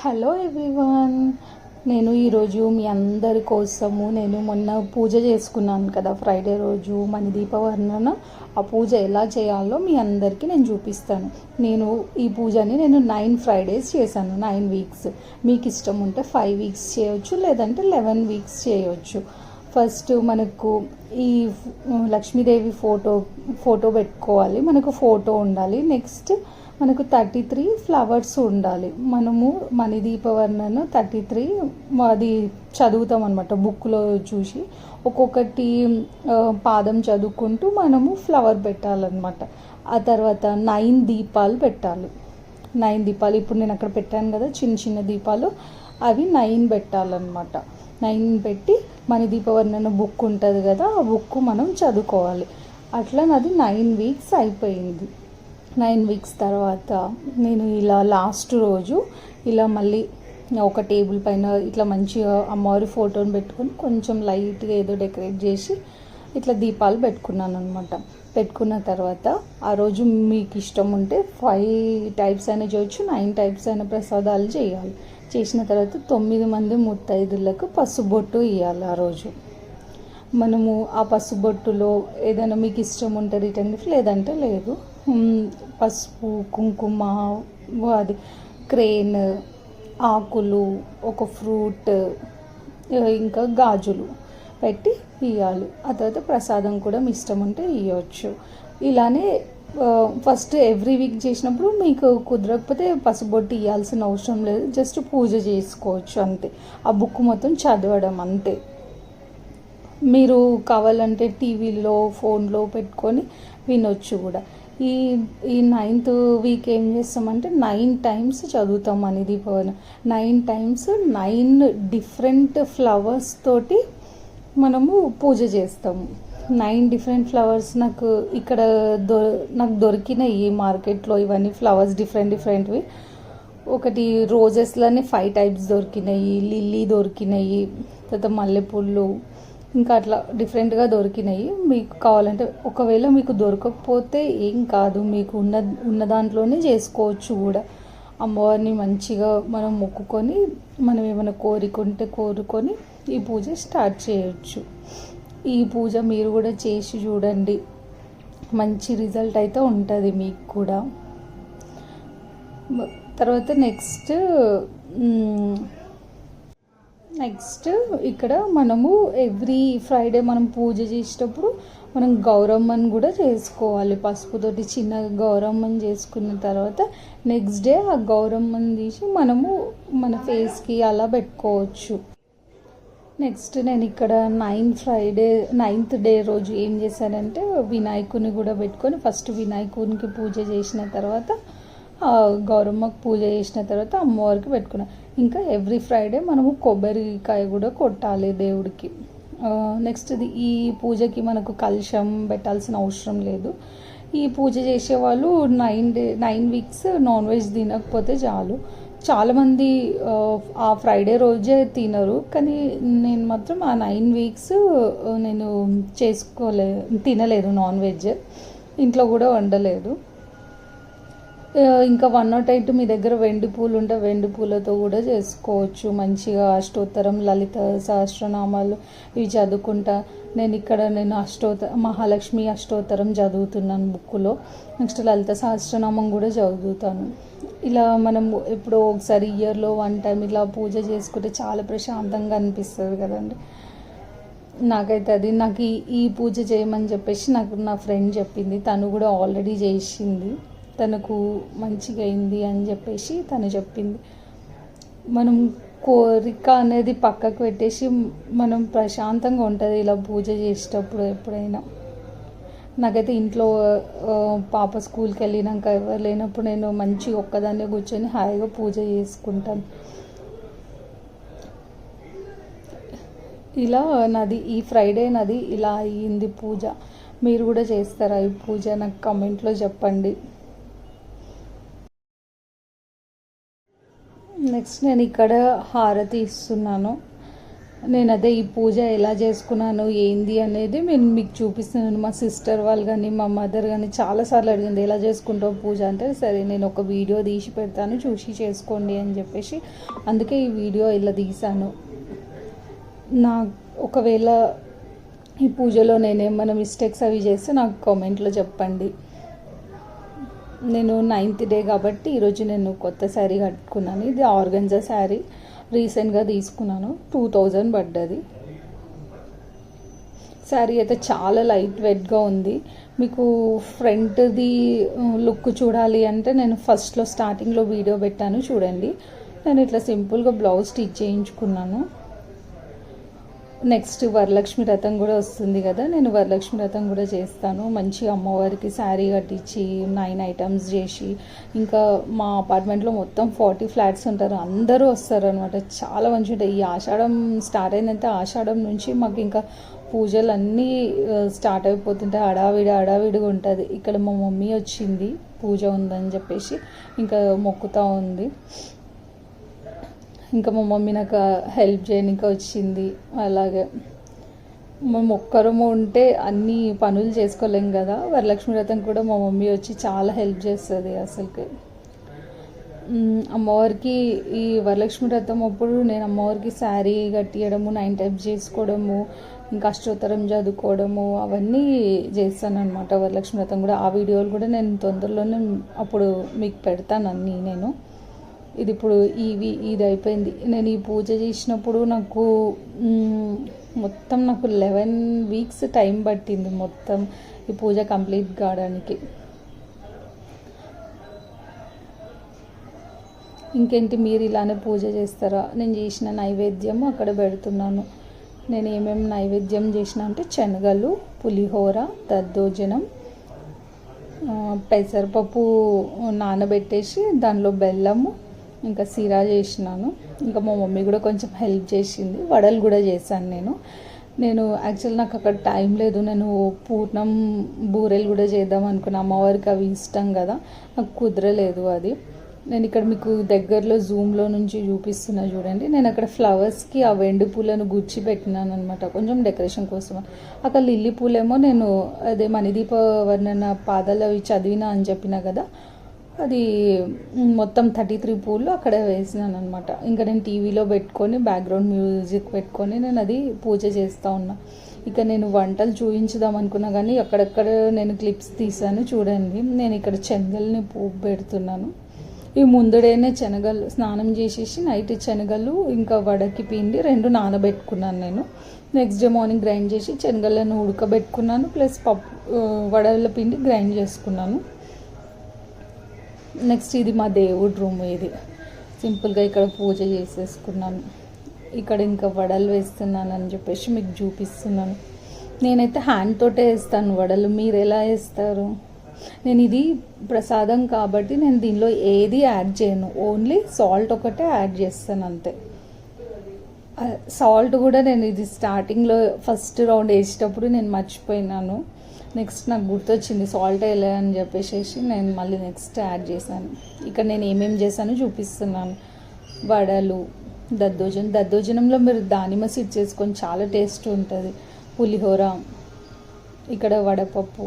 Hello everyone. నేను ఈరోజు మీ అందరి కోసము నేను మొన్న పూజ చేసుకున్నాను కదా ఫ్రైడే రోజు మన దీపవర్ణన. ఆ పూజ ఎలా చేయాలో మీ అందరికీ నేను చూపిస్తాను. నేను ఈ పూజని నేను నైన్ ఫ్రైడేస్ చేశాను నైన్ వీక్స్. మీకు ఇష్టం ఉంటే ఫైవ్ వీక్స్ చేయొచ్చు లేదంటే లెవెన్ వీక్స్ చేయొచ్చు. ఫస్ట్ మనకు ఈ లక్ష్మీదేవి ఫోటో ఫోటో పెట్టుకోవాలి మనకు ఫోటో ఉండాలి. నెక్స్ట్ మనకు థర్టీ త్రీ ఫ్లవర్స్ ఉండాలి. మనము మణిదీపవర్ణను థర్టీ త్రీ అది చదువుతాం అనమాట బుక్లో చూసి. ఒక్కొక్కటి పాదం చదువుకుంటూ మనము ఫ్లవర్ పెట్టాలన్నమాట. ఆ తర్వాత నైన్ దీపాలు పెట్టాలి. నైన్ దీపాలు ఇప్పుడు నేను అక్కడ పెట్టాను కదా చిన్న చిన్న దీపాలు అవి నైన్ పెట్టాలన్నమాట. నైన్ పెట్టి మన దీపవర్ణన బుక్ ఉంటుంది కదా ఆ బుక్ మనం చదువుకోవాలి. అట్లా నాది నైన్ వీక్స్ అయిపోయింది. నైన్ వీక్స్ తర్వాత నేను ఇలా లాస్ట్ రోజు ఇలా మళ్ళీ ఒక టేబుల్ పైన ఇట్లా మంచిగా అమ్మవారి ఫోటోని పెట్టుకొని కొంచెం లైట్గా ఏదో డెకరేట్ చేసి ఇట్లా దీపాలు పెట్టుకున్నాను అనమాట పెట్టుకున్న తర్వాత ఆ రోజు మీకు ఇష్టం ఉంటే ఫైవ్ టైప్స్ అయినా చేయొచ్చు నైన్ టైప్స్ అయిన ప్రసాదాలు చేయాలి. చేసిన తర్వాత తొమ్మిది మంది ముత్తైదులకు పసుబొట్టు ఇవ్వాలి ఆ రోజు. మనము ఆ పసుబొట్టులో ఏదైనా మీకు ఇష్టం ఉంటే రిటర్న్ గిఫ్ట్ లేదంటే లేదు. పసుపు కుంకుమ అది క్రేన్ ఆకులు ఒక ఫ్రూట్ ఇంకా గాజులు పెట్టి ఇవ్వాలి ఆ తర్వాత ప్రసాదం కూడా మీ ఇష్టం ఉంటే ఇవ్వచ్చు ఇలానే ఫస్ట్ ఎవ్రీ వీక్ చేసినప్పుడు మీకు కుదరకపోతే పసుబొట్టు ఇవ్వాల్సిన అవసరం లేదు. జస్ట్ పూజ చేసుకోవచ్చు అంతే. ఆ బుక్ మొత్తం చదవడం అంతే. మీరు కావాలంటే టీవీలో ఫోన్లో పెట్టుకొని వినొచ్చు కూడా. ఈ ఈ నైన్త్ వీక్ ఏం చేస్తామంటే నైన్ టైమ్స్ చదువుతాం అనేది Deepavali nine times nine different flowers తోటి మనము పూజ చేస్తాము. నైన్ డిఫరెంట్ ఫ్లవర్స్ నాకు ఇక్కడ దొ నాకు దొరికినాయి మార్కెట్లో ఇవన్నీ ఫ్లవర్స్ డిఫరెంట్ డిఫరెంట్వి ఒకటి రోజెస్లోనే ఫైవ్ టైప్స్ దొరికినాయి లిల్లీ దొరికినాయి తర్వాత మల్లెపూలు ఇంకా అట్లా డిఫరెంట్గా దొరికినాయి. మీకు కావాలంటే ఒకవేళ మీకు దొరకకపోతే ఏం కాదు. మీకు ఉన్న ఉన్న దాంట్లోనే చేసుకోవచ్చు కూడా. అమ్మవారిని మంచిగా మనం మొక్కుకొని మనం ఏమైనా కోరికుంటే కోరుకొని ఈ పూజ స్టార్ట్ చేయొచ్చు. ఈ పూజ మీరు కూడా చేసి చూడండి. మంచి రిజల్ట్ అయితే ఉంటుంది మీకు కూడా. తర్వాత నెక్స్ట్ నెక్స్ట్ ఇక్కడ మనము ఎవ్రీ ఫ్రైడే మనం పూజ చేసేటప్పుడు మనం గౌరమ్మని కూడా చేసుకోవాలి. పసుపుతోటి చిన్న గౌరమ్మని చేసుకున్న తర్వాత నెక్స్ట్ డే ఆ గౌరమ్మని తీసి మనము మన ఫేస్కి అలా పెట్టుకోవచ్చు. నెక్స్ట్ నేను ఇక్కడ నైన్ ఫ్రైడే నైన్త్ డే రోజు ఏం చేశానంటే వినాయకుని కూడా పెట్టుకొని ఫస్ట్ వినాయకునికి పూజ చేసిన తర్వాత గౌరమ్మకు పూజ చేసిన తర్వాత అమ్మవారికి పెట్టుకున్నాం. ఇంకా ఎవ్రీ ఫ్రైడే మనము కొబ్బరికాయ కూడా కొట్టాలి దేవుడికి. నెక్స్ట్ది ఈ పూజకి మనకు కలుషం పెట్టాల్సిన అవసరం లేదు. ఈ పూజ చేసేవాళ్ళు nine day nine weeks non veg తినకపోతే చాలు. చాలామంది ఆ, ఫ్రైడే రోజే తినరు. కానీ నేను మాత్రం ఆ నైన్ వీక్స్ నేను చేసుకోలే తినలేదు నాన్ వెజ్ ఇంట్లో కూడా వండలేదు. ఇంకా వన్ నాట్ ఎయిట్ మీ దగ్గర వెండి పూలు ఉంటే వెండి పూలతో కూడా చేసుకోవచ్చు. మంచిగా అష్టోత్తరం లలిత సహస్రనామాలు ఇవి చదువుకుంటా. నేను ఇక్కడ నేను అష్టోత మహాలక్ష్మి అష్టోత్తరం చదువుతున్నాను బుక్లో నెక్స్ట్ లలిత సహస్రనామం కూడా చదువుతాను. ఇలా మనం ఎప్పుడో ఒకసారి ఇయర్లో వన్ టైం ఇలా పూజ చేసుకుంటే చాలా ప్రశాంతంగా అనిపిస్తుంది కదండి. నాకైతే అది నాకు ఈ ఈ పూజ చేయమని చెప్పేసి నాకు నా ఫ్రెండ్ చెప్పింది. తను కూడా ఆల్రెడీ చేసింది. తనకు మంచిగా అయింది అని చెప్పేసి తను చెప్పింది. మనం కోరిక అనేది పక్కకు పెట్టేసి మనం ప్రశాంతంగా ఉంటుంది ఇలా పూజ చేసేటప్పుడు ఎప్పుడైనా. నాకైతే ఇంట్లో పాప స్కూల్కి వెళ్ళినాక ఎవరు లేనప్పుడు నేను మంచి ఒక్కదాన్నే కూర్చొని హాయిగా పూజ చేసుకుంటాను. ఇలా నాది ఈ ఫ్రైడే నాది ఇలా అయ్యింది పూజ. మీరు కూడా చేస్తారా ఈ పూజ? నాకు కమెంట్లో చెప్పండి. నెక్స్ట్ నేను ఇక్కడ హారతి ఇస్తున్నాను. నేను అదే ఈ పూజ ఎలా చేసుకున్నాను ఏంది అనేది నేను మీకు చూపిస్తున్నాను. మా సిస్టర్ వాళ్ళు కానీ మా మదర్ కానీ చాలాసార్లు అడిగింది ఎలా చేసుకుంటావు పూజ? అంటే సరే నేను ఒక వీడియో తీసి పెడతాను చూసి చేసుకోండి అని చెప్పేసి. అందుకే ఈ వీడియో ఇలా తీశాను. నా ఒకవేళ ఈ పూజలో నేనేమైనా మిస్టేక్స్ అవి చేస్తే నాకు కామెంట్లో చెప్పండి. నేను నైన్త్ డే కాబట్టి ఈరోజు నేను కొత్త శారీ కట్టుకున్నాను. ఇది ఆర్గంజా శారీ. రీసెంట్గా తీసుకున్నాను. టూ థౌజండ్ పడ్డది. శారీ అయితే చాలా లైట్ వెయిట్గా ఉంది. మీకు ఫ్రంట్ది లుక్ చూడాలి అంటే నేను ఫస్ట్లో స్టార్టింగ్లో వీడియో పెట్టాను చూడండి. నేను ఇట్లా సింపుల్గా బ్లౌజ్ స్టిచ్ చేయించుకున్నాను. నెక్స్ట్ వరలక్ష్మి రథం కూడా వస్తుంది కదా నేను వరలక్ష్మి రథం కూడా చేస్తాను. మంచి అమ్మవారికి శారీ కట్టించి నైన్ ఐటమ్స్ చేసి ఇంకా మా అపార్ట్మెంట్లో మొత్తం ఫార్టీ ఫ్లాట్స్ ఉంటారు. అందరూ వస్తారు అనమాట చాలా మంచి ఉంటాయి. ఈ ఆషాఢం స్టార్ట్ అయిందంటే ఆషాఢం నుంచి మాకు ఇంకా పూజలు అన్నీ స్టార్ట్ అయిపోతుంటాయి హడావిడి హడావిడిగా ఉంటుంది. ఇక్కడ మా మమ్మీ వచ్చింది పూజ ఉందని చెప్పేసి ఇంకా మొక్కుతూ ఉంది. ఇంకా మా మమ్మీ నాకు హెల్ప్ చేయడానికి వచ్చింది. అలాగే మేము ఒక్కరము ఉంటే అన్ని పనులు చేసుకోలేం కదా. వరలక్ష్మి వ్రతం కూడా మా మమ్మీ వచ్చి చాలా హెల్ప్ చేస్తుంది అసలుకి. అమ్మవారికి ఈ వరలక్ష్మి వ్రతం అప్పుడు నేను అమ్మవారికి శారీ కట్టియడము నైన్ టైప్ చేసుకోవడము ఇంకా అష్టోత్తరం చదువుకోవడము అవన్నీ చేస్తాను అనమాట వరలక్ష్మి వ్రతం కూడా ఆ వీడియోలు కూడా నేను తొందరలోనే అప్పుడు మీకు పెడతాను అన్నీ నేను. ఇది ఇప్పుడు ఇవి ఇది అయిపోయింది నేను ఈ పూజ చేసినప్పుడు నాకు మొత్తం నాకు లెవెన్ వీక్స్ టైం పట్టింది మొత్తం ఈ పూజ కంప్లీట్ కావడానికి. ఇంకేంటి మీరు ఇలానే పూజ చేస్తారా? నేను చేసిన నైవేద్యం అక్కడ పెడుతున్నాను. నేను ఏమేమి నైవేద్యం చేసిన అంటే శనగలు పులిహోర దద్దోజనం పెసరపప్పు నానబెట్టేసి దానిలో బెల్లము ఇంకా సిరా చేసినాను. ఇంకా మా మమ్మీ కూడా కొంచెం హెల్ప్ చేసింది. వడలు కూడా చేశాను నేను. నేను యాక్చువల్ నాకు అక్కడ టైం లేదు. నేను పూర్ణం బూరెలు కూడా చేద్దాం అనుకున్నా. అమ్మవారికి అవి ఇష్టం కదా. నాకు కుదరలేదు అది. నేను ఇక్కడ మీకు దగ్గరలో జూమ్లో నుంచి చూపిస్తున్నా చూడండి. నేను అక్కడ ఫ్లవర్స్కి ఆ వెండి పూలను గుచ్చి పెట్టినాను అనమాట కొంచెం డెకరేషన్ కోసం. అక్కడ లిల్లీ పూలేమో నేను అదే మణిదీప వర్ణన పాదాలు అవి చదివినా అని చెప్పిన కదా. అది మొత్తం థర్టీ త్రీ పూలు అక్కడ వేసినాను అనమాట ఇంకా నేను టీవీలో పెట్టుకొని బ్యాక్గ్రౌండ్ మ్యూజిక్ పెట్టుకొని నేను అది పూజ చేస్తూ ఉన్నా. ఇక నేను వంటలు చూపించుదాం అనుకున్నా కానీ అక్కడక్కడ నేను క్లిప్స్ తీసాను చూడండి. నేను ఇక్కడ శనగల్ని పూ పెడుతున్నాను. ఈ ముందుడేనే శనగలు స్నానం చేసేసి నైట్ శనగలు ఇంకా వడకి పిండి రెండు నానబెట్టుకున్నాను నేను. నెక్స్ట్ డే మార్నింగ్ గ్రైండ్ చేసి శనగలను ఉడకబెట్టుకున్నాను ప్లస్ పప్పు వడల పిండి గ్రైండ్ చేసుకున్నాను. నెక్స్ట్ ఇది మా దేవుడి రూమ్ ఇది. సింపుల్గా ఇక్కడ పూజ చేసేసుకున్నాను. ఇక్కడ ఇంకా వడలు వేస్తున్నాను అని చెప్పేసి మీకు చూపిస్తున్నాను. నేనైతే హ్యాండ్ తోటే వేస్తాను వడలు. మీరు ఎలా వేస్తారు? నేను ఇది ప్రసాదం కాబట్టి నేను దీనిలో ఏది యాడ్ చేయను. ఓన్లీ సాల్ట్ ఒకటే యాడ్ చేస్తాను అంతే. సాల్ట్ కూడా నేను ఇది స్టార్టింగ్లో ఫస్ట్ రౌండ్ వేసేటప్పుడు నేను మర్చిపోయినాను. నెక్స్ట్ నాకు గుర్తొచ్చింది సాల్ట్ వేయలే అని చెప్పేసి నేను మళ్ళీ నెక్స్ట్ యాడ్ చేశాను. ఇక్కడ నేను ఏమేమి చేశానో చూపిస్తున్నాను. వడలు దద్దోజనం. దద్దోజనంలో మీరు దానిమ్మ సిట్ చేసుకొని చాలా టేస్ట్ ఉంటుంది. పులిహోర ఇక్కడ వడపప్పు.